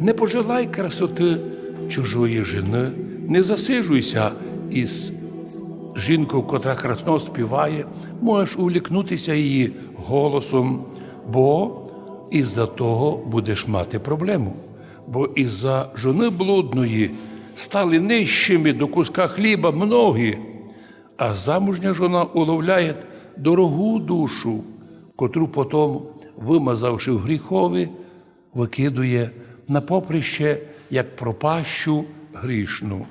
не пожелай красоти чужої жени, не засиджуйся із жінкою, котра красно співає, можеш увлікнутися її голосом, бо із-за того будеш мати проблему. Бо із-за жони блудної стали нижчими до куска хліба многі, а замужня жона уловляє дорогу душу, котру потім, вимазавши в гріхові, викидує на поприще, як пропащу грішну.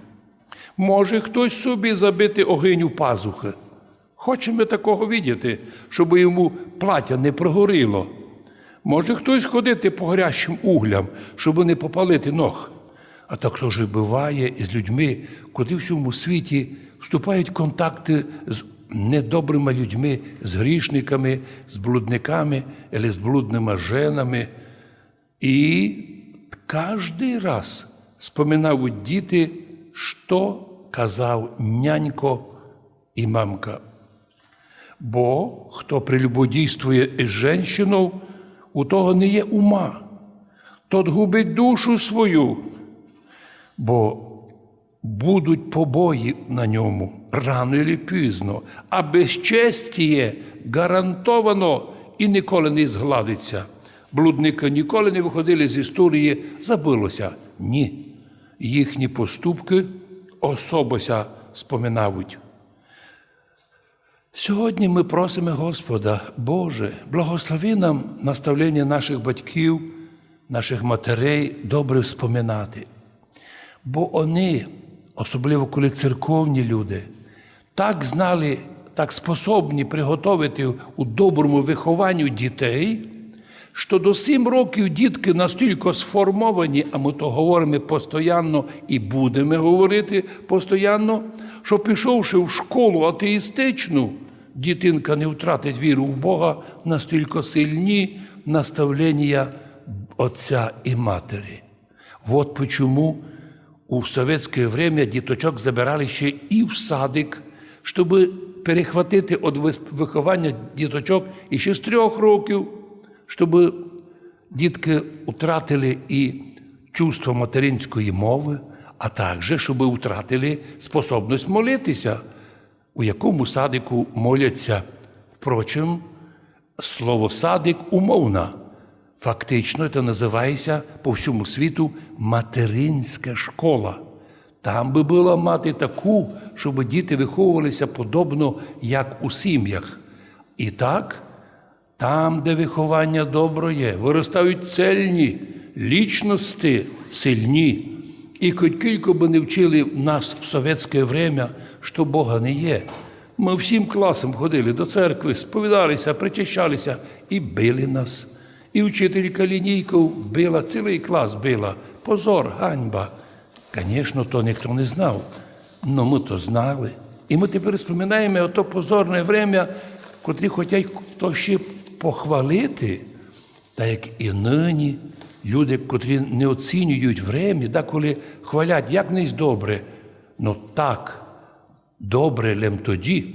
Може хтось собі забити огинь у пазухи. Хочемо такого видіти, щоб йому плаття не прогоріло. Може хтось ходити по горящим углям, щоб не попалити ног. А так хто ж буває із людьми, куди в цьому світі вступають контакти з недобрими людьми, з грішниками, з блудниками, або з блудними женами. І кожен раз споминають діти, що казав нянько і мамка. Бо хто прелюбодійствує із жінкою, у того не є ума, тот губить душу свою, бо будуть побої на ньому рано чи пізно, а безчестіє гарантовано і ніколи не згладиться. Блудники ніколи не виходили з історії, забилося. Ні. Їхні поступки особося споминають. Сьогодні ми просимо Господа, Боже, благослови нам наставлення наших батьків, наших матерей добре вспоминати. Бо вони, особливо коли церковні люди, так знали, так способні приготувати у доброму вихованню дітей, що до сім років дітки настільки сформовані, а ми то говоримо постійно і будемо говорити постійно, що пішовши в школу атеїстичну, дитинка не втратить віру в Бога настільки сильні наставлення Отця і Матері. Вот почему у советське время діточок забирали ще і в садик, щоб перехватити від виховання діточок і ще з трьох років, щоб дітки втратили і чувство материнської мови, а також, щоб втратили способність молитися, у якому садику моляться. Впрочем, слово садик умовна. Фактично, це називається по всьому світу материнська школа. Там би була мати таку, щоб діти виховувалися подобно, як у сім'ях. І так, там, де виховання добро є, виростають цельні лічності сильні. І хоч кілько би не вчили нас в совєтське время, що Бога не є. Ми всім класом ходили до церкви, сповідалися, причащалися і били нас. І вчителька лінійку била, цілий клас била. Позор, ганьба. Звісно, то ніхто не знав. але ми то знали. І ми тепер споминаємо ото позорне время, котрі хочуть хто ще похвалити, та як і нині люди, котрі не оцінюють время, да, коли хвалять, як не добре. Ну так, добре лем тоді,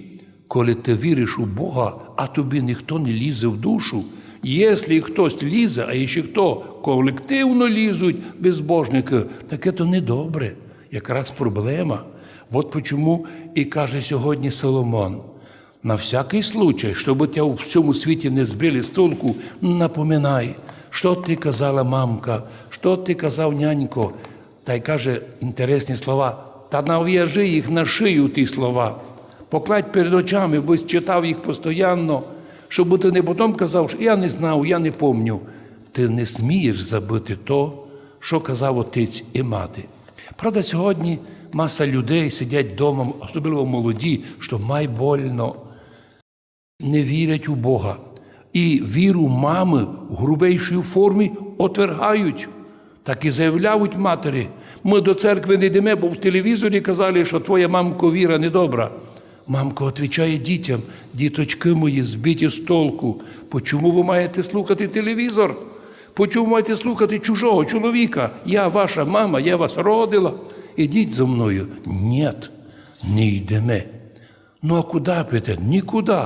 коли ти віриш у Бога, а тобі ніхто не лізе в душу. Якщо хтось лізе, а ще хто колективно лізуть безбожники, таке то не добре. Якраз проблема. От чому і каже сьогодні Соломон. На всякий случай, щоб тебе в всьому світі не збили з толку, напоминай, що ти казала мамка, що ти казав нянько. Та й каже інтересні слова, та нав'яжи їх на шию ті слова. Покладь перед очами, бо читав їх постійно, щоб ти не потім казав, що я не знав, я не помню. Ти не смієш забути то, що казав отець і мати. Правда, сьогодні маса людей сидять вдома, особливо молоді, що май больно, не вірять у Бога. І віру мами в грубейшій формі отвергають. Так і заявляють матері. Ми до церкви не йдемо, бо в телевізорі казали, що твоя мамко віра недобра. Мамка відповідає дітям, діточки мої, збиті з толку. Почому ви маєте слухати телевізор? Почому маєте слухати чужого чоловіка? Я ваша мама, я вас родила. Ідіть зо мною. Ні, не йдемо. Ну а куди піти? Нікуди.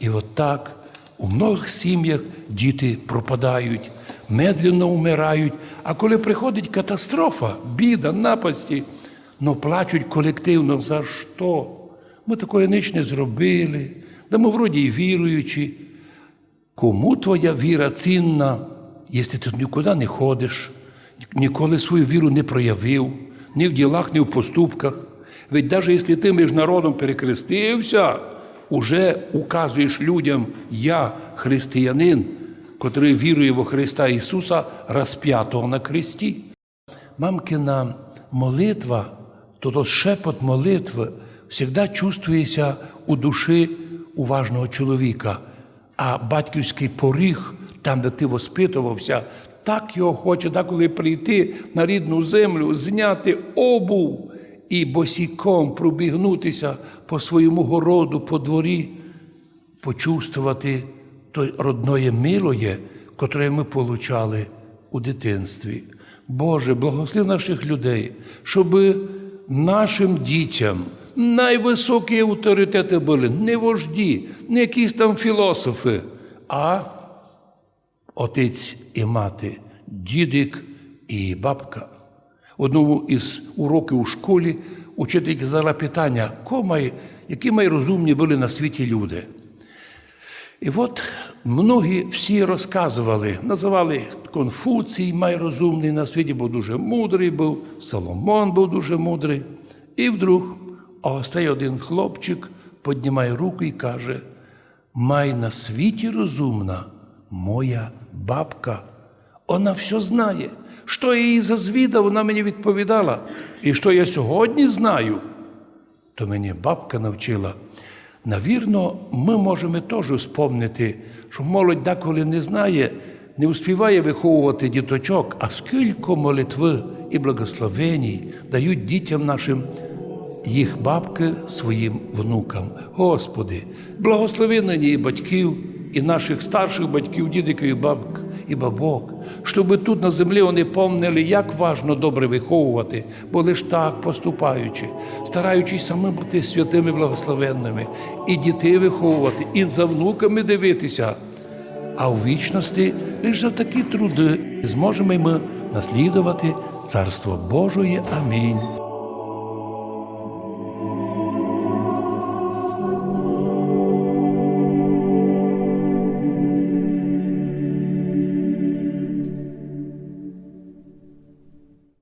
І от так у многих сім'ях діти пропадають. медленно вмирають. А коли приходить катастрофа, біда, напасті, ну плачуть колективно за що? Ми такої ніч не зробили, да ми вроді й віруючі. Кому твоя віра цінна, якщо ти нікуди не ходиш, ніколи свою віру не проявив, ні в ділах, ні в поступках. Ведь навіть якщо ти між народом перекрестився, уже указуєш людям, я християнин, котрий вірує во Христа Ісуса, розп'ятого на кресті. Мамкина молитва, то тот шепот молитви завжди чувствується у душі уважного чоловіка. А батьківський поріг, там, де ти воспитувався, так його хоче деколи прийти на рідну землю, зняти обув і босіком пробігнутися по своєму городу, по дворі, почувствувати той родної милоє, котре ми получали у дитинстві. Боже, благослови наших людей, щоб нашим дітям найвисокі авторитети були не вожді, не якісь там філософи, а отець і мати, дідик і бабка. Одному із уроків у школі учителька задала питання, «Ко має- які найрозумні були на світі люди. І от многі всі розказували, називали Конфуцій найрозумний на світі, бо дуже мудрий був, Соломон був дуже мудрий. І вдруг остає один хлопчик, піднімає руку і каже: Май на світі розумна моя бабка. Вона все знає. Що я її зазвідав, вона мені відповідала. І що я сьогодні знаю, то мені бабка навчила. Навірно, ми можемо теж вспомнити, що молодь деколи не знає, не успіває виховувати діточок, а скільки молитви і благословеній дають дітям нашим їх бабки своїм внукам. Господи, благослови на ній батьків і наших старших батьків, дідиків і бабок і бабок, щоб тут на землі вони помнили, як важно добре виховувати, бо лиш так поступаючи, стараючись самим бути святими благословенними, і дітей виховувати, і за внуками дивитися. А у вічності лише за такі труди зможемо ми наслідувати Царство Божої. Амінь.